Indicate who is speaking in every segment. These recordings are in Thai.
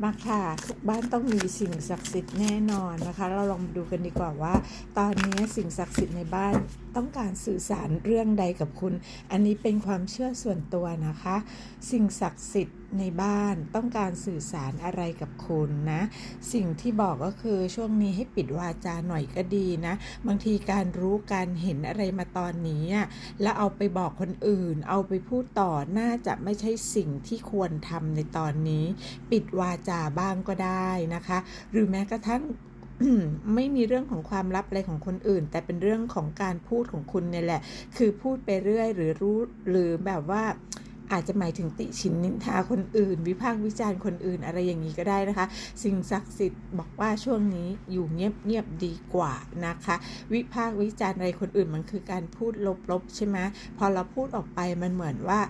Speaker 1: มาค่ะ ทุกบ้านต้องมีสิ่งศักดิ์สิทธิ์แน่นอนนะคะ เราลองมาดูกันดีกว่าว่า ตอนนี้สิ่งศักดิ์สิทธิ์ในบ้านต้องการสื่อสารเรื่องใดกับคุณ อันนี้เป็นความเชื่อส่วนตัวนะคะ สิ่งศักดิ์สิทธิ์ในบ้านต้องการสื่อสารอะไรกับคุณนะ สิ่งที่บอกก็คือช่วงนี้ให้ปิดวาจาหน่อยก็ดีนะ บางทีการรู้การเห็นอะไรมาตอนนี้อะแล้วเอาไปบอกคนอื่น เอาไปพูดต่อน่าจะไม่ใช่สิ่งที่ควรทำในตอนนี้ ปิดวาจาบ้างก็ได้นะคะ หรือแม้กระทั่งไม่มีเรื่องของความลับอะไรของคนอื่น แต่เป็นเรื่องของการพูดของคุณเนี่ยแหละ คือพูดไปเรื่อยหรือรู้หรือแบบว่า อาจจะหมายถึงติชินนินทาคนอื่น วิพากษ์วิจารณ์คนอื่นอะไรอย่างนี้ก็ได้นะคะ สิ่งศักดิ์สิทธิ์บอกว่าช่วงนี้อยู่เงียบๆดีกว่านะคะ วิพากษ์วิจารณ์อะไรคนอื่นมันคือการพูดลบๆใช่ไหมพอเราพูดออกไปมันเหมือนว่า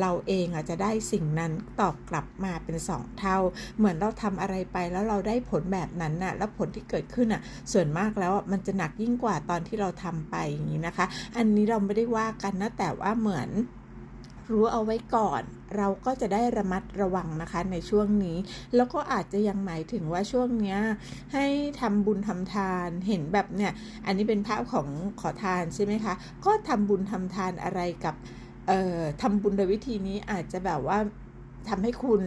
Speaker 1: เราเองอาจจะได้สิ่งนั้นตอบกลับมาเป็นสองเท่า เหมือนเราทำอะไรไปแล้วเราได้ผลแบบนั้นน่ะแล้วผลที่เกิดขึ้นน่ะส่วนมากแล้วมันจะหนักยิ่งกว่าตอนที่เราทำไปอย่างนี้นะคะ อันนี้เราไม่ได้ว่ากันนะแต่ว่าเหมือน รู้เอาไว้ก่อน เราก็จะได้ระมัดระวังนะคะในช่วงนี้ แล้วก็อาจจะยังหมายถึงว่าช่วงเนี้ยให้ทำบุญทำทานเห็นแบบเนี่ยอันนี้เป็นภาพของขอทานใช่ไหมคะ ก็ทำบุญทำทานอะไรกับเอ่อทำบุญโดยวิธีนี้อาจจะแบบว่า ทำให้คุณ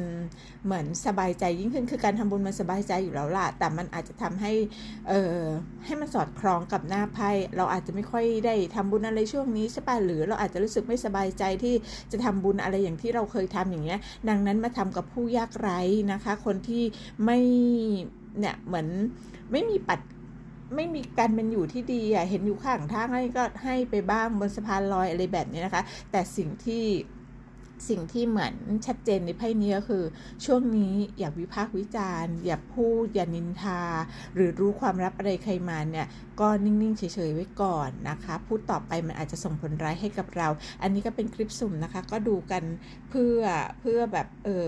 Speaker 1: เหมือนสบายใจยิ่งขึ้นคือการทำบุญมันสบายใจอยู่แล้วล่ะ แต่มันอาจจะทำให้เอ่อให้มันสอดคล้องกับหน้าไพ่เราอาจจะไม่ค่อยได้ทำบุญอะไรช่วงนี้ใช่ป่ะหรือเราอาจจะรู้สึกไม่สบายใจที่จะทำบุญอะไรอย่างที่เราเคยทำอย่างเงี้ย ดังนั้นมาทำกับผู้ยากไร้นะคะ คนที่ไม่เนี่ยเหมือนไม่มีปัจไม่มีการเป็นอยู่ที่ดีอะเห็นอยู่ข้างทางให้ก็ให้ไปบ้างบนสะพานลอยอะไรแบบนี้นะคะ แต่สิ่งที่ สิ่งที่เหมือนชัดเจนในไพ่นี้ก็คือ ช่วงนี้อย่าวิพากษ์วิจารณ์ อย่าพูด อย่านินทา หรือรู้ความลับอะไรใครมาเนี่ย ก็นิ่ง ๆ เฉย ๆ ไว้ก่อนนะคะ พูดต่อไปมันอาจจะส่งผลร้ายให้กับเรา อันนี้ก็เป็นคลิปสุ่มนะคะ ก็ดูกันเพื่อเพื่อแบบเออ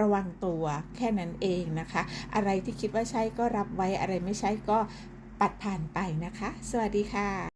Speaker 1: ระวังตัวแค่นั้นเองนะคะ อะไรที่คิดว่าใช่ก็รับไว้อะไรไม่ใช่ก็ปัดผ่านไปนะคะ สวัสดีค่ะ